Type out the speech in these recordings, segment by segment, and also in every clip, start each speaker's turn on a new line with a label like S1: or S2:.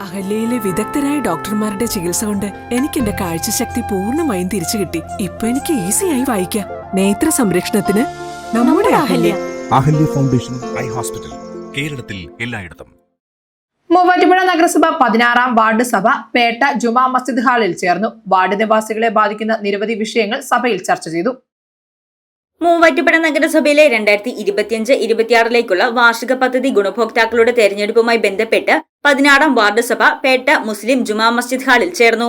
S1: അഹല്യയിലെ വിദഗ്ധരായ ഡോക്ടർമാരുടെ ചികിത്സ കൊണ്ട് എനിക്ക് എന്റെ കാഴ്ചശക്തി പൂർണമായും തിരിച്ചു കിട്ടി. ഇപ്പൊ എനിക്ക് ഈസിയായി വായിക്കാം. നേത്ര സംരക്ഷണത്തിന് നമ്മുടെ Ahalya.
S2: Ahalya foundation eye hospital കേരളത്തിൽ എല്ലായിടത്തും.
S3: മൂവാറ്റുപുഴ നഗരസഭ പതിനാറാം വാർഡ് സഭ പേട്ട ജുമാ മസ്ജിദ് ഹാളിൽ ചേർന്നു. വാർഡ് നിവാസികളെ ബാധിക്കുന്ന നിരവധി വിഷയങ്ങൾ സഭയിൽ ചർച്ച ചെയ്തു.
S4: മൂവാറ്റുപുഴ നഗരസഭയിലെ രണ്ടായിരത്തി ഇരുപത്തിയഞ്ച് ഇരുപത്തിയാറിലേക്കുള്ള വാർഷിക പദ്ധതി ഗുണഭോക്താക്കളുടെ തെരഞ്ഞെടുപ്പുമായി ബന്ധപ്പെട്ട് പതിനാറാം വാർഡ് സഭ പേട്ട മുസ്ലിം ജുമാ മസ്ജിദ് ഹാളിൽ ചേർന്നു.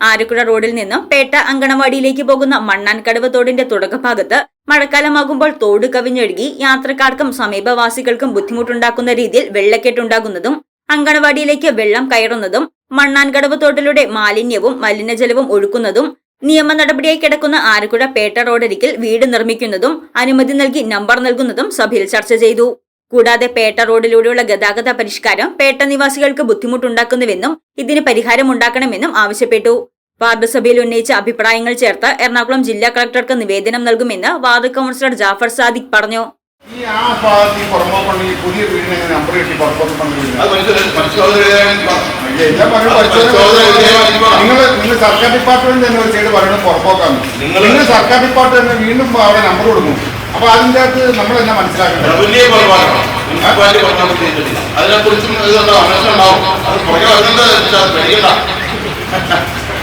S4: ആരക്കുഴ റോഡിൽ നിന്നും പേട്ട അങ്കണവാടിയിലേക്ക് പോകുന്ന മണ്ണാൻകടവ് തോടിന്റെ തുടക്കഭാഗത്ത് മഴക്കാലമാകുമ്പോൾ തോട് കവിഞ്ഞൊഴുകി യാത്രക്കാർക്കും സമീപവാസികൾക്കും ബുദ്ധിമുട്ടുണ്ടാക്കുന്ന രീതിയിൽ വെള്ളക്കെട്ടുണ്ടാകുന്നതും അങ്കണവാടിയിലേക്ക് വെള്ളം കയറുന്നതും മണ്ണാൻകടവ് തോട്ടിലൂടെ മാലിന്യവും മലിനജലവും ഒഴുക്കുന്നതും നിയമ നടപടിയായി കിടക്കുന്ന ആലക്കുഴ പേട്ട റോഡരികിൽ വീട് നിർമ്മിക്കുന്നതും അനുമതി നൽകി നമ്പർ നൽകുന്നതും സഭയിൽ ചർച്ച ചെയ്തു. കൂടാതെ പേട്ട റോഡിലൂടെയുള്ള ഗതാഗത പരിഷ്കാരം പേട്ട നിവാസികൾക്ക് ബുദ്ധിമുട്ടുണ്ടാക്കുന്നുവെന്നും ഇതിന് പരിഹാരം ഉണ്ടാക്കണമെന്നും ആവശ്യപ്പെട്ടു. വാർഡ് സഭയിൽ ഉന്നയിച്ച അഭിപ്രായങ്ങൾ ചേർത്ത് എറണാകുളം ജില്ലാ കളക്ടർക്ക് നിവേദനം നൽകുമെന്ന് വാർഡ് കൗൺസിലർ ജാഫർ സാദിഖ് പറഞ്ഞു.
S5: ഈ ആ ഭാഗത്ത് പുതിയ വീടിന് നമ്പർ കിട്ടി
S6: അത്
S5: നിങ്ങൾ നിങ്ങൾ സർക്കാർ ഡിപ്പാർട്ട്മെന്റ് തന്നെ ഒരു സൈഡ് പറയുന്നത് പുറപ്പോക്കാണ്
S6: നിങ്ങൾ-
S5: സർക്കാർ ഡിപ്പാർട്ട്മെന്റ് വീണ്ടും അവിടെ നമ്പർ കൊടുക്കും. അപ്പൊ അതിന്റെ അകത്ത് നമ്മൾ എന്നാ
S6: അതിനെക്കുറിച്ചും പുറകെ വരുന്നത് പേടിക്കണ്ട.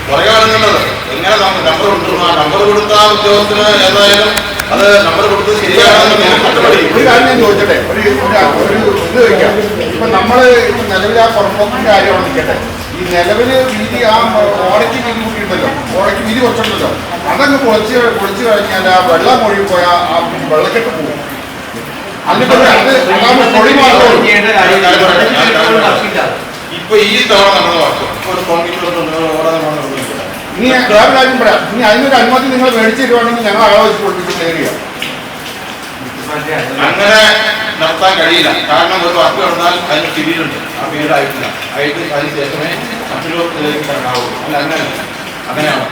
S6: പുറകെ വരുന്നുള്ളത് എങ്ങനെ നമ്പർ കൊടുക്കണം? നമ്പർ കൊടുത്ത ഉദ്യോഗസ്ഥന് ഏതായാലും അത് നമ്പർ കൊടുത്ത് പഠിക്കും
S5: ഒരു കാര്യം ഞാൻ ചോദിച്ചട്ടെ? ഒരു ഒരു- ഒരു ഇത് വയ്ക്കാം. ഇപ്പൊ നമ്മൾ നിലവിൽ ആ പുറപ്പോക്കിന്റെ കാര്യമാണ് നിൽക്കട്ടെ. ഈ നിലവിൽ വീതി ആ ഓടയ്ക്ക് വീതി കൂട്ടിയിട്ടുണ്ടല്ലോ. ഓടയ്ക്ക് വീതി കുറച്ചുണ്ടല്ലോ. അതങ്ങ് പൊളിച്ച് പൊളിച്ച് കഴിഞ്ഞാൽ ആ വെള്ളം ഒഴുകി പോയാൽ ആ വെള്ളക്കെട്ട് പോകും.
S6: ഇപ്പൊ ഈ തവണ നമ്മൾ
S5: ഇനി ഞാൻ വേറെ കാര്യം പറയാം. ഇനി അതിനൊരു അനുമതി നിങ്ങൾ മേടിച്ചു തരുവാണെങ്കിൽ ഞങ്ങൾ ആലോചിച്ച് കൊടുത്തിട്ട് ക്ലിയർ ചെയ്യാം.
S6: അങ്ങനെ നടത്താൻ കഴിയില്ല. കാരണം ഒരു വർക്ക് നടന്നാൽ അതിന് പിരീഡുണ്ട് ആ പീരീഡ് ആയിട്ടില്ല ആയിട്ട് അതിന് ശേഷമേ മറ്റൊരു ഇതിലേക്ക് അല്ല അങ്ങനെ അങ്ങനെയാണ്.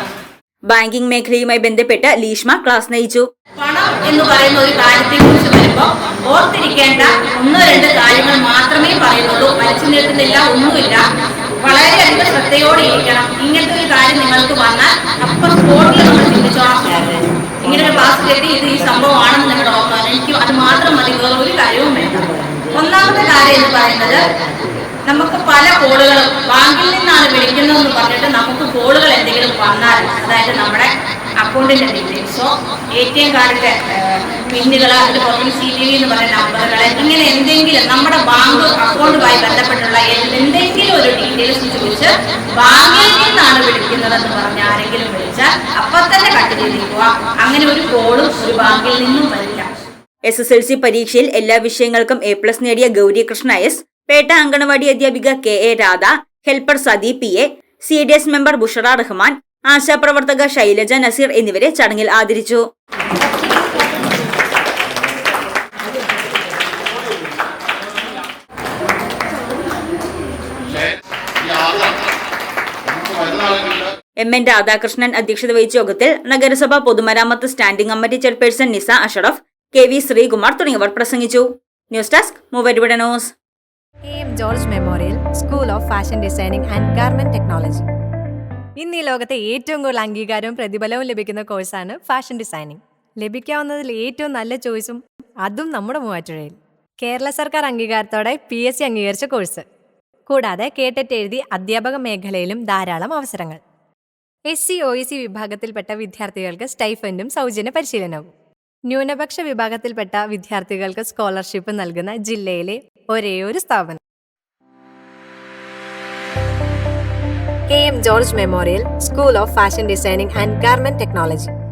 S4: ബാങ്കിംഗ് മേഖലയുമായി ബന്ധപ്പെട്ട് ലീഷ്മ ക്ലാസ് നയിച്ചു.
S7: പണം എന്ന് പറയുന്ന ഒരു കാര്യത്തെ കുറിച്ച് വരുമ്പോൾ ഓർത്തിരിക്കേണ്ട ഒന്നോ രണ്ട് കാര്യങ്ങൾ മാത്രമേ പറയുന്നുള്ളൂ. വലിച്ചു നീട്ടുന്നില്ല ഒന്നുമില്ല. വളരെയധികം ശ്രദ്ധയോടെ ഇരിക്കണം. ഇങ്ങനത്തെ ഒരു കാര്യം നിങ്ങൾക്ക് വന്നാൽ അപ്പം സ്പോട്ടിൽ നമ്മൾ ചിന്തിച്ചോളാം. ഇങ്ങനെ ഒരു ക്ലാസ് കെട്ടി ഇത് ഈ സംഭവമാണെന്ന് നിങ്ങൾ ഓർക്കണം എനിക്ക് അത് മാത്രം മതി വേറെ ഒരു കാര്യവും വേണ്ട എന്ന് പറയുന്നത് നമുക്ക് പല കോളുകളും ബാങ്കിൽ നിന്നാണ് വിളിക്കുന്നതെന്ന് പറഞ്ഞിട്ട് നമുക്ക് കോളുകൾ എന്തെങ്കിലും വന്നാൽ അതായത് നമ്മുടെ അക്കൗണ്ടിന്റെ ഡീറ്റെയിൽസോ എ ടി എം കാർഡിന്റെ പിന്നുകൾ അതിന് പുറമെ സി ടി വി എന്ന് പറയുന്ന നമ്പറുകൾ ഇങ്ങനെ എന്തെങ്കിലും നമ്മുടെ ബാങ്ക് അക്കൗണ്ടുമായി ബന്ധപ്പെട്ടുള്ള എന്തെങ്കിലും ഒരു ഡീറ്റെയിൽസ് ചോദിച്ച് ബാങ്കിൽ നിന്നാണ് വിളിക്കുന്നതെന്ന് പറഞ്ഞ് ആരെങ്കിലും വിളിച്ചാൽ അപ്പൊ തന്നെ കട്ട് ചെയ്തിരിക്കുക അങ്ങനെ ഒരു കോളും ഒരു ബാങ്കിൽ നിന്നും വരില്ല.
S4: എസ് എസ് എൽ സി പരീക്ഷയിൽ എല്ലാ വിഷയങ്ങൾക്കും എ പ്ലസ് നേടിയ ഗൗരി കൃഷ്ണ എസ്. പേട്ട അങ്കണവാടി അധ്യാപിക K A Radha helper Sathi P A C D S member Bushara Rahman ആശാപ്രവർത്തക Shailaja Naseer എന്നിവരെ ചടങ്ങിൽ ആദരിച്ചു. എം എൻ രാധാകൃഷ്ണൻ അധ്യക്ഷത വഹിച്ച യോഗത്തിൽ നഗരസഭ പൊതുമരാമത്ത് standing committee chairperson Nisa Ashraf K V Sreekumar തുടങ്ങിയവർ പ്രസംഗിച്ചു. News desk മൂവരുവിടെ news.
S8: A George memorial school of fashion designing and garment technology. ഇന്ന് ഈ ലോകത്തെ ഏറ്റവും കൂടുതൽ അംഗീകാരവും പ്രതിഫലവും ലഭിക്കുന്ന കോഴ്സാണ് ഫാഷൻ ഡിസൈനിങ് ലഭിക്കാവുന്നതിൽ ഏറ്റവും നല്ല ചോയ്സും അതും നമ്മുടെ മൂവാറ്റുഴയിൽ കേരള സർക്കാർ അംഗീകാരത്തോടെ പി എസ് സി അംഗീകരിച്ച കോഴ്സ്. കൂടാതെ കേട്ടറ്റ് എഴുതി അധ്യാപക മേഖലയിലും ധാരാളം അവസരങ്ങൾ. S C O E C വിഭാഗത്തിൽപ്പെട്ട വിദ്യാർത്ഥികൾക്ക് സ്റ്റൈഫൻഡും സൗജന്യ പരിശീലനവും. ന്യൂനപക്ഷ വിഭാഗത്തിൽപ്പെട്ട വിദ്യാർത്ഥികൾക്ക് സ്കോളർഷിപ്പ് നൽകുന്ന ജില്ലയിലെ ഒരേ ഒരു സ്ഥാപനം. K. M. George memorial school of fashion designing and garment technology.